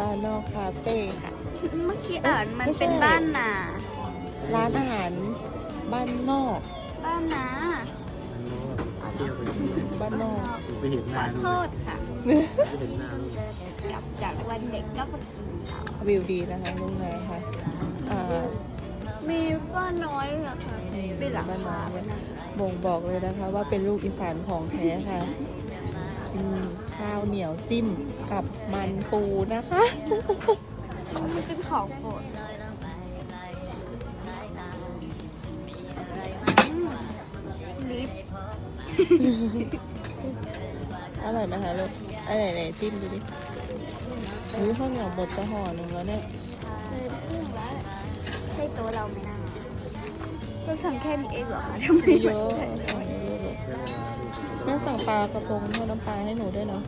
บ้านนอกคาเฟ่ค่ะ เมื่อกี้อ่านมันไม่ใช่ เป็นบ้านนาร้านอาหารบ้านนอกบ้านนาเที่ยวไปดูบ้านนอกไปเห็นขนาอดูโทษค่ะไปเห็นนาดูกลับจากวันเด็กก็มากินข้าววิวดีนะคะลุงนายค่ะอ่ามีบ้านน้อยด้วยเหรอคะเป็นหลังบ้านน้คาอยไว้นะบ่งบอกเลยนะคะ ว่าเป็นลูกอีสานของแท้ค่ะกิน ข้าวเหนียวจิ้มกับมันปูนะคะมันเป็นของโปรดอืมลิฟต์อร่อยไหมคะลูกอันไหนไหนจิ้มดูดิอุ้ยข้าวเหนียวหมดจะห่อหนึ่งแล้วเนี่ยเลยพุ่งแล้วใช่ตัวเราไหมนะเราสั่งแค่นี้เองเหรอคะทำไมเยอะ ม่สั่งปลากระพงทอดน้ำปลาให้หนูด้วยเนาะ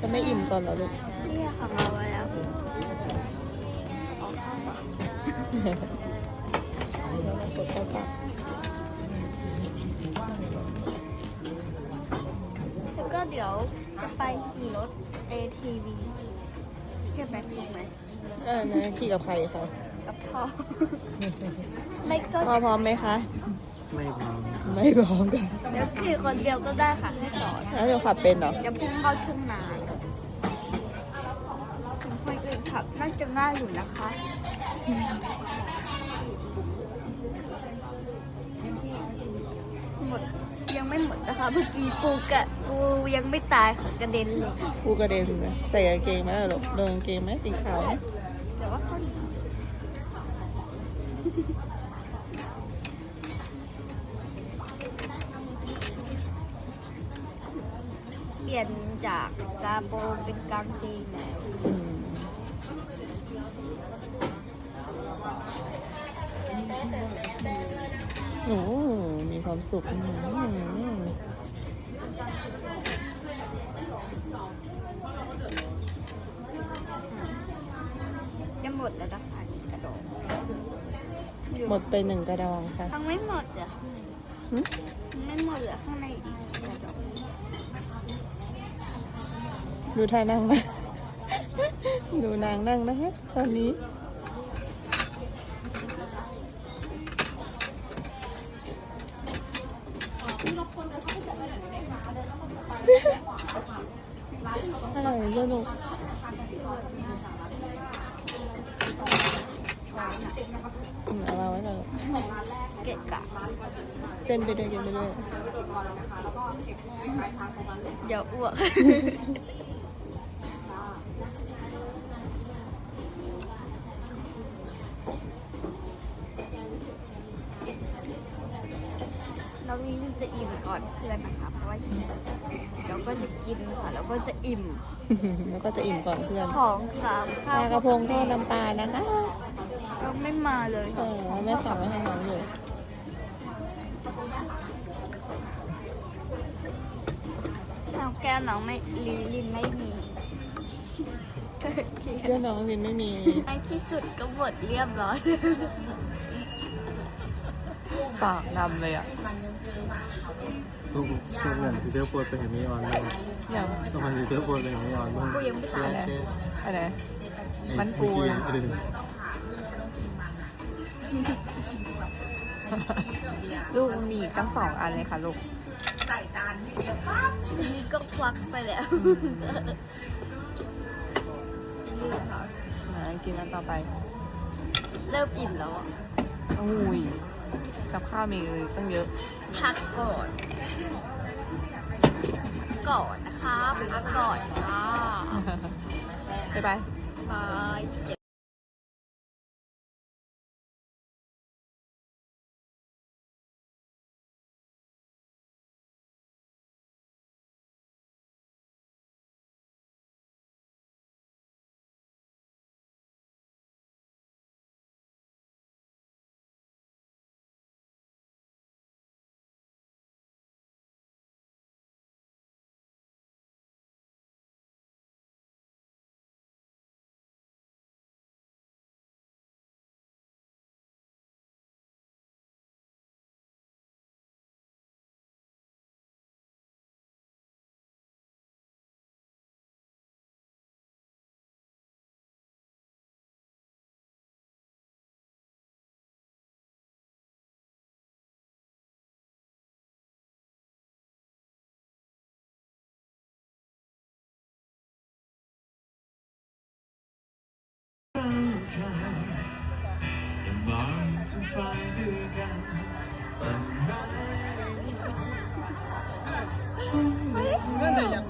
จะไม่อิ่มก่อนเหรอลูกเนี่ยของเราไว้แล้วออกข้าวปากแล้วเรากดเข้าปากแล้วก็เดี๋ยวจะไปขี่รถ ATV ใช่ไหมถูกไหมเออนะขี่กับใครคะกับพ่อไม่ก็พ่อพร้อมไหมคะ ไม่พอไม่พร้อมกันเดี๋ยวขี่คนเดียวก็ได้ค่ะให้สอนแล้วเดี๋ยวขับเป็นเหรอจะพุ่งเข้าทุ่งนาคนอื่นขับน่าจะง่ายอยู่นะคะ หมดยังไม่หมดนะคะ เมื่อกี้ปูกะปูยังไม่ตายค่ะกระเด็นเลย กูกระเด็นเลยใส่กางเกงไหมล่ะลูกโดนกางเกงไหมสีขาวไหม แต่ว่าเขาเลี่ยนจากกระโปรงเป็นกางเกงแล้วอืมโอ้มีความสุขอืมจะหมดแล้วนะคะนี่กระโดดหมดไปหนึ่งกระดองค่ะทั้งไม่หมดเหรอหึทั้งไม่หมดเหลือข้างในอีกกระโดด ดูท่านั่งนะ ดูนางนั่งนะคะตอนนี้ อะไรสนุกอืมเอามาไว้เลยเกะกะเต้นไปด้วยเกินไปด้วยเดี๋ยวอ้วก ก็จะกินค่ะ แล้วก็จะอิ่ม แล้วก็จะอิ่มก่อนเพื่อนของสามปข้าวลากระพงทอดน้ำปลานะคะเราไม่มาเลยเออแม่สั่งไว้ให้น้องอยู่น้องแก้วน้องไม่ลินลินไม่มีเพื่อนน้องวินไม่มี ในที่สุดก็หมดเรียบร้อย ปากดำเลยอะสู้สู้เหมือนที่เที่ยวปวดไปเห็นมีออนบ้างอย่างต้องมาที่เที่ยวปวดไปเห็นมีออนบ้างกูยังไม่ตายเลยอะไรมันเปูนะเออลูกมีตั้งสองอันเลยค่ะลูกนี่ก็ควักไปแล้วอ่ากินอันต่อไป เริ่มอิ่มแล้วอะอุ้ย กับข้าวมีตั้งเยอะพักก่อน ก่อนนะคะพักก่อนค่ะ บ๊ายบาย บาย นั่น